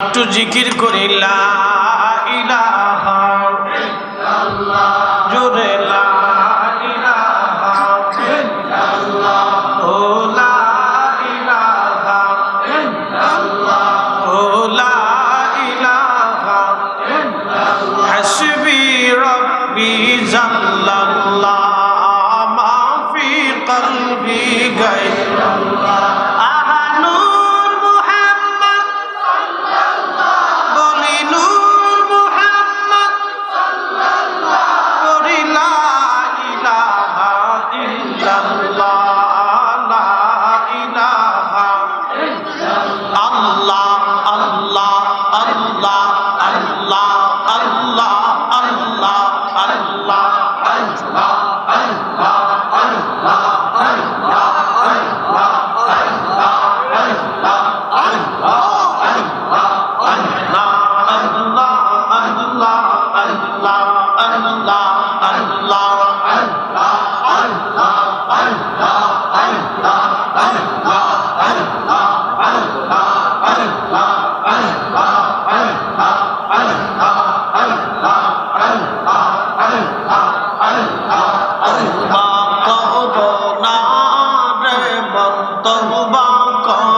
একটু জিকির করি Oh.